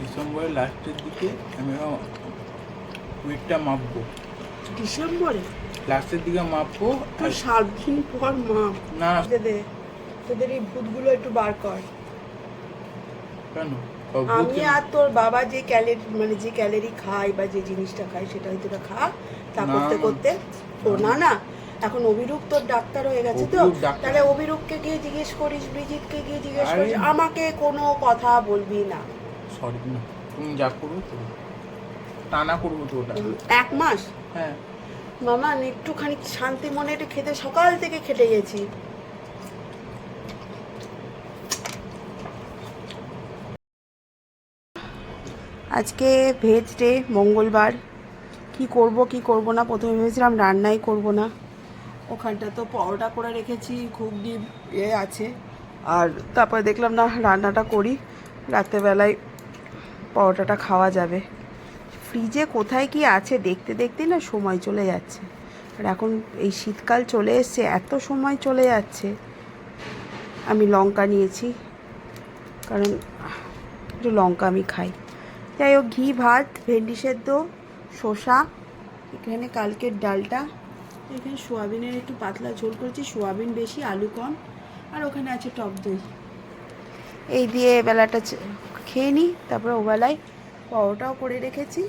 ডিসেম্বরের লাস্টের দিকে আমি ওয়েটটা মাপবো। ডিসেম্বরে? লাস্টের দিকে মাপবো তুই সাত দিন পর মা না। দে দে। তোদের এই ভূতগুলো একটু বার কর। কেন? আমি আর তোর বাবা যে ক্যালোরি মানে যে ক্যালোরি খাই বা যে জিনিসটা খাই সেটা হয়তো খা। তা করতে করতে। ও না। না এখন অভিরূপ তোর ডাক্তার হয়ে গেছে তো। তাহলে অভিরূপকে গিয়ে জিজ্ঞেস করিস ব্রিজিৎকে গিয়ে জিজ্ঞেস করিস। আমাকে কোনো কথা বলবি না। সরি না তুমি যা করব তো। টানা করব তো ওটা। এক মাস? হ্যাঁ। মামা আমি একটুখানি শান্তি মনে একটু খেতে সকাল থেকে খেটে গেছি। আজকে ভেজ ডে মঙ্গলবার। কি করব কি করব না? প্রথমে ভেবেছিলাম রান্নাই করব না। ওখানটা তো পরোটা করে রেখেছি ঘুগনি এ আছে। আর তারপরে দেখলাম না রান্নাটা করি। রাত্রেবেলায় পরোটাটা খাওয়া যাবে। ফ্রিজে কোথায় কি আছে দেখতে দেখতে না সময় চলে যাচ্ছে। আর এখন এই শীতকাল চলে এসছে, এত সময় চলে যাচ্ছে। আমি লঙ্কা নিয়েছি, কারণ একটু লঙ্কা আমি খাই। যাই হোক, ঘি, ভাত, ভেন্ডি সেদ্ধ, শসা, এখানে কালকের ডালটা। এখানে সোয়াবিনের একটু পাতলা ঝোল করেছি, সোয়াবিন বেশি, আলু কম, আর ওখানে আছে টক দই। এই দিয়ে বেলাটা খেয়ে নিই তারপরে ওবেলায় পরোটাও করে রেখেছি।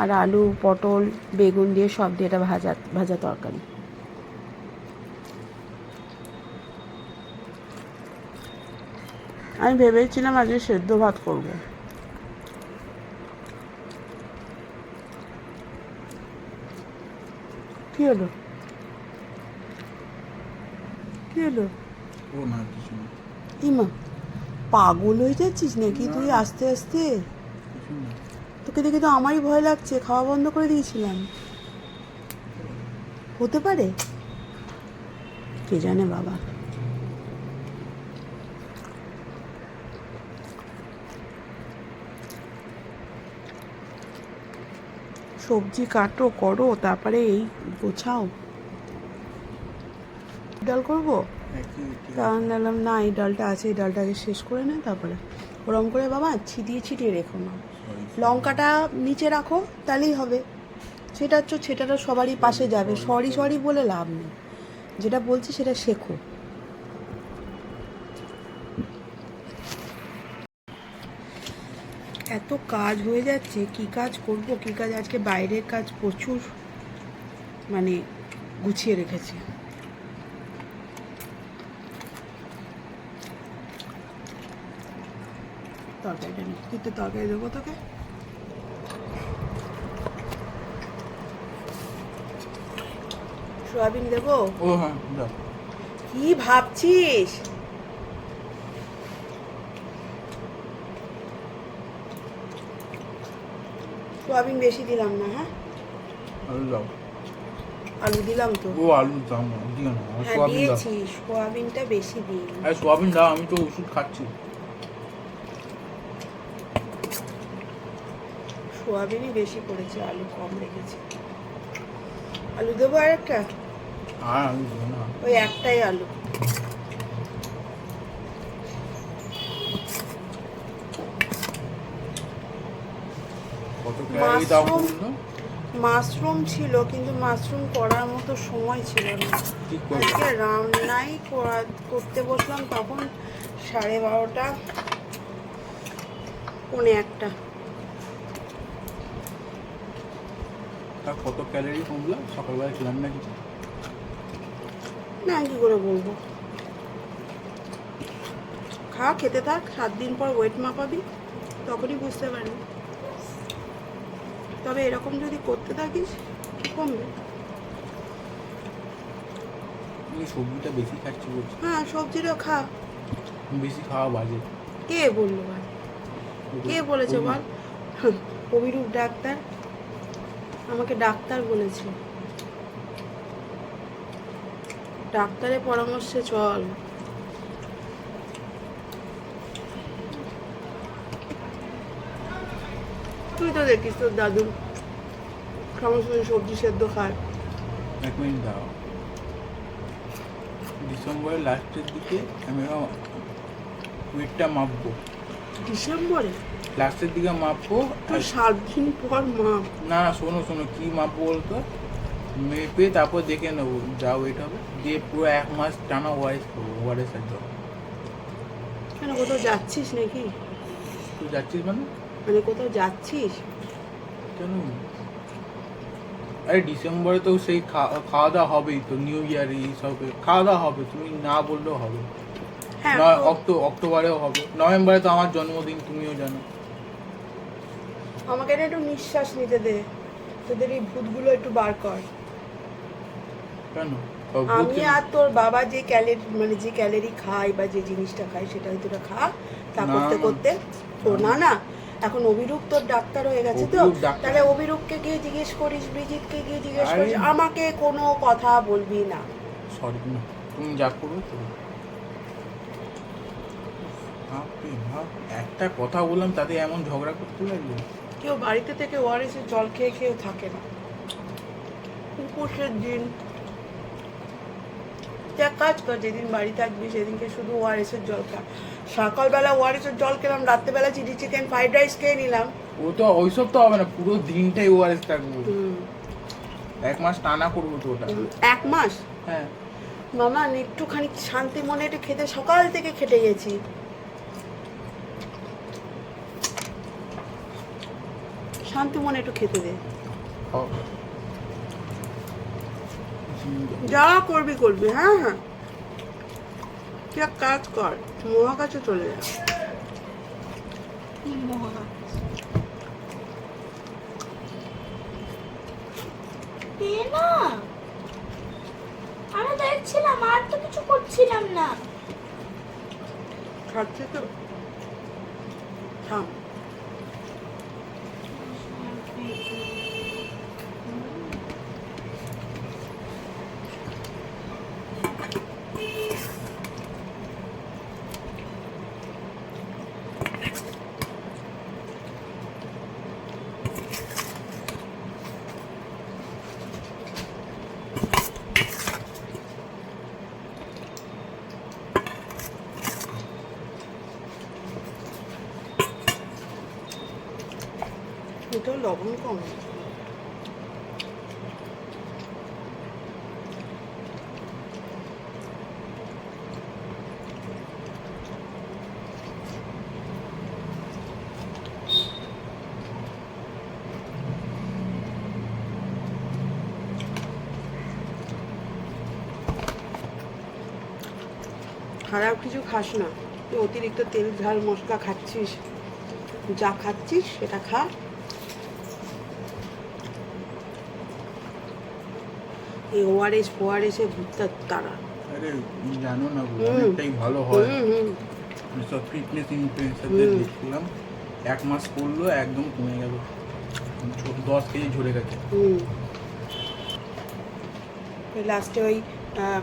আর আলু পটল বেগুন দিয়ে সব দিয়ে এটা ভাজা ভাজা তরকারি। আমি ভেবেছিলাম আজকে সেদ্ধ ভাত করব। কি হলো? কি হলো? ও না কিছু না। ইমা পাগল হয়ে যাচ্ছিস নাকি তুই আস্তে আস্তে? তোকে দেখে তো আমারই ভয় লাগছে, খাওয়া বন্ধ করে দিয়েছিলাম। হতে পারে? কে জানে বাবা। সবজি কাটো, করো, তারপরে এই গোছাও। ডাল করব? নিলাম না এই ডালটা আছে এই ডালটা ডালটাকে শেষ করে নে তারপরে ওরম করে বাবা ছিটিয়ে ছিটিয়ে রেখো না লঙ্কাটা নিচে রাখো তাহলেই হবে। সেটা হচ্ছে সেটাটা সবারই পাশে যাবে। সরি। সরি বলে লাভ নেই। যেটা বলছি সেটা শেখো। এত কাজ হয়ে যাচ্ছে কি কাজ করব কি কাজ? আজকে বাইরের কাজ প্রচুর মানে গুছিয়ে রেখেছি। তরকারিটা নি তুই তো তরকারি দেবো তোকে। সোয়াবিন দেবো? ও হ্যাঁ কি ভাবছিস? সোয়াবিন বেশি দিলাম না হ্যাঁ? আলু দাও। আলু দিলাম তো। ও আলু না দিও না হ্যাঁ সোয়াবিন দাও। সোয়াবিনটা বেশি দিই সোয়াবিন দাও আমি তো ওষুধ খাচ্ছি। সোয়াবিনই বেশি পড়েছে আলু কম রেখেছি। আলু দেবো আর একটা? না। ওই একটাই আলু। মাশরুম? মাশরুম ছিল কিন্তু মাশরুম করার মতো সময় ছিল না। আজকে রান্নাই করা- করতে বসলাম তখন সাড়ে বারোটা পৌনে একটা। তা কত ক্যালোরি কমলো? সকালবেলা খেলাম না কিছু না কি করে বলব? খা খেতে থাক সাত দিন পর ওয়েট মাপাবি তখনই বুঝতে পারবি। তবে এরকম যদি করতে থাকিস কমবে। সবজিটা বেশি খাচ্ছি হ্যাঁ সবজিটা খা। বেশি খাওয়া বাজে। কে বলল ভাই কে বলেছে বল? অভিরূপ ডাক্তার। আমাকে ডাক্তার বলেছে। ডাক্তারের পরামর্শে চল। তুই তো দেখিস তোর দাদু। দিন সবজি সেদ্ধ খায়। এক মিনিট দাও ডিসেম্বরের লাস্টের দিকে আমি ওয়েটটা মাপবো। ডিসেম্বরে? লাস্টের দিকে মাপবো সাত দিন পর মা না শোনো শোনো কি মাপবো বলতো? মেপে তারপর দেখে নেব যা ওয়েট হবে। দিয়ে পুরো এক মাস টানা ওয়াইস করব ওয়ারেস একদম কেন কোথাও যাচ্ছিস নাকি? তুই যাচ্ছিস মানে? মানে কোথাও যাচ্ছিস? কেন? আরে ডিসেম্বরে তো সেই খাওয়া দাওয়া হবেই তো নিউ ইয়ার এই এইসবে খাওয়া দাওয়া হবে তুমি না বললেও হবে। অক্টোবরেও হবে। নভেম্বরে তো আমার জন্মদিন তুমিও জানো। আমাকে একটু নিঃশ্বাস নিতে দে। তোদের এই ভূতগুলো একটু বার কর। কেন? আমি আর তোর বাবা যে ক্যালোরি মানে যে ক্যালোরি খাই বা যে জিনিসটা খাই সেটা হয়তো খা। তা না, করতে করতে ও না। না এখন অভিরূপ তোর ডাক্তার হয়ে গেছে তো। তাহলে অভিরূপকে গিয়ে জিজ্ঞেস করিস ব্রিজিৎকে গিয়ে জিজ্ঞেস করিস। আমাকে কোনো কথা বলবি না। সরি না। তুমি যা করবে তো বাপরে বাপ, একটা কথা বললাম তাতে এমন ঝগড়া করতে লাগল। কেউ বাড়িতে থেকে ওয়ারেসের জল খেয়ে খেয়েও থাকে না। উপোসের দিন। এক কাজ কর যেদিন বাড়ি থাকবি সেদিনকে শুধু ওয়ারেসের জল খা। সকালবেলা ওয়ারেসের জল খেলাম রাত্রেবেলা চিলি চিকেন ফ্রাইড রাইস খেয়ে নিলাম। ও তো ওইসব তো হবে না পুরো দিনটাই ওআরএস থাকব। এক মাস টানা করব তো ওটা। এক মাস? হ্যাঁ। মামা একটুখানি শান্তি মনে একটু খেতে সকাল থেকে খেটে গেছি। শান্তি মনে একটু খেতে দে। যা করবি করবি হ্যাঁ হ্যাঁ। তুই এক কাজ কর মহাকাছে চলে যা। আমি দেখছিলাম আর তো কিছু করছিলাম না। খাচ্ছি তো। থাম। এটাও লবণ কম। খারাপ কিছু খাস না। তুই অতিরিক্ত তেল, ঝাল, মশলা খাচ্ছিস, যা খাচ্ছিস সেটা খা। এই ওআরএস ফোআরএস এ ভুট্টা তারা। আরে জানো না অনেকটাই ভালো হয়। সব ফিটনেস ইনফ্লুয়েন্সারদের দেখছিলাম। এক মাস করল একদম কমে গেল। দশ কেজি ঝরে গেছে। লাস্টে ওই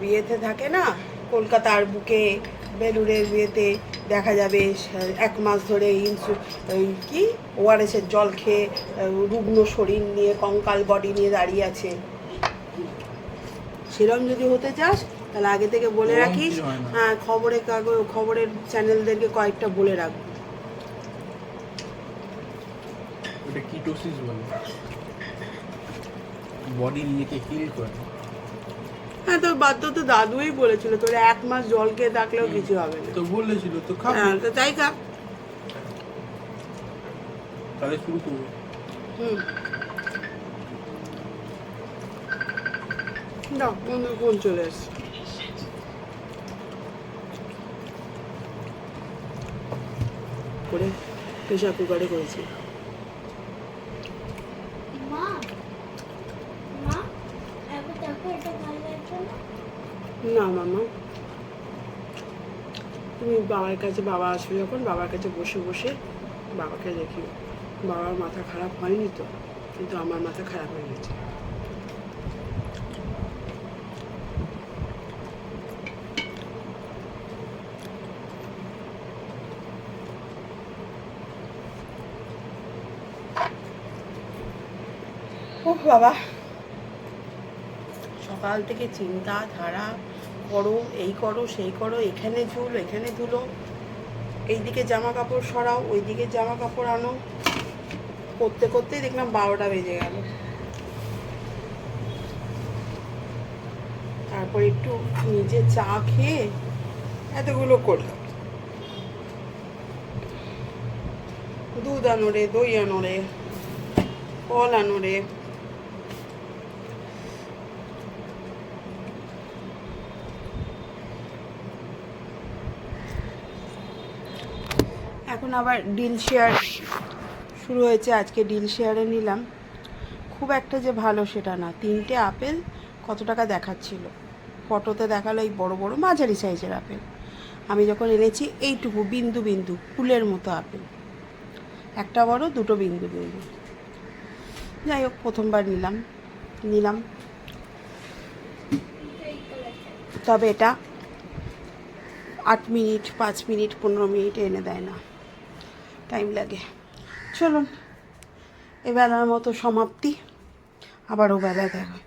বিয়েতে থাকে না কলকাতার বুকে বেলুড়ের বিয়েতে দেখা যাবে এক মাস ধরে ইনসু কি ওআরএসের জল খেয়ে রুগ্ন শরীর নিয়ে কঙ্কাল বডি নিয়ে দাঁড়িয়ে আছে। সেরম যদি হতে চাস তাহলে আগে থেকে বলে রাখিস। হয় খবরের কাগজ খবরের চ্যানেলদেরকে কয়েকটা বলে রাখব ওটা কিটোসিস বলে। বডি নিজেকে হিল করে। হ্যাঁ তোর তো দাদুই বলেছিল তোর এক মাস জল খেয়ে থাকলেও কিছু হবে না। তো বলেছিল তো হ্যাঁ তো তাই খা। তাহলে শুরু করব। হুম। দাও বন্ধু ফোন চলে এসছে করে প্রেশার কুকারে করেছি। না? না মামা। তুমি বাবার কাছে বাবা আসবে যখন বাবার কাছে বসে বসে বাবাকে দেখি বাবার মাথা খারাপ হয়নি তো কিন্তু আমার মাথা খারাপ হয়ে গেছে। বাবা। সকাল থেকে চিন্তা, ধারা, করো, এই করো, সেই করো, এখানে ঝুল, এখানে ধুলো। এইদিকে জামা কাপড় সরাও ওই ওইদিকে জামা কাপড় আনো। করতে করতেই দেখলাম বারোটা বেজে গেল। তারপর একটু নিজে চা খেয়ে এতগুলো করলাম। দুধ আনো রে, দই আনো রে, ফল আনো রে। এখন আবার ডিল শেয়ার শুরু হয়েছে, আজকে ডিল শেয়ারে নিলাম। খুব একটা যে ভালো সেটা না। তিনটে আপেল কত টাকা দেখাচ্ছিল? ফটোতে দেখাল এই বড় বড় মাঝারি সাইজের আপেল। আমি যখন এনেছি, এইটুকু বিন্দু বিন্দু ফুলের মতো আপেল। একটা বড়, দুটো বিন্দু বিন্দু। যাই হোক, প্রথমবার নিলাম। নিলাম। তবে এটা আট মিনিট, পাঁচ মিনিট, পনেরো মিনিট এনে দেয় না। টাইম লাগে। চলুন, এবেলার মতো সমাপ্তি। আবারও বেলা দেখা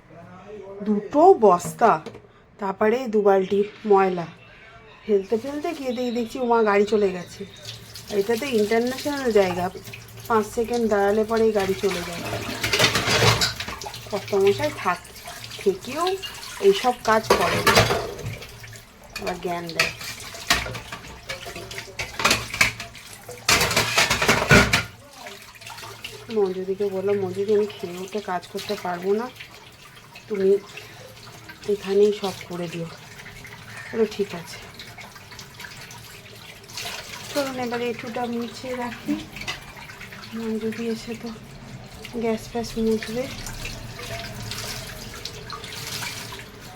দুটো বস্তা, তারপরে দু বালতি ময়লা। ফেলতে ফেলতে গিয়ে দেখি দেখছি ওমা গাড়ি চলে গেছে। এটাতে ইন্টারন্যাশনাল জায়গা। পাঁচ সেকেন্ড দাঁড়ালে পরেই গাড়ি চলে যায়। কর্তমশাই থাক, থেকেও এইসব কাজ করে। আবার জ্ঞান দেয় মঞ্জুদিকে বললাম, মঞ্জুদি, আমি খেয়ে উঠে কাজ করতে পারব না। তুমি এখানেই সব করে দিও। বলো, ঠিক আছে। চলুন, এবারে এটুটা মুছে রাখি। মঞ্জুদি এসে তো গ্যাস ফ্যাস মুছবে।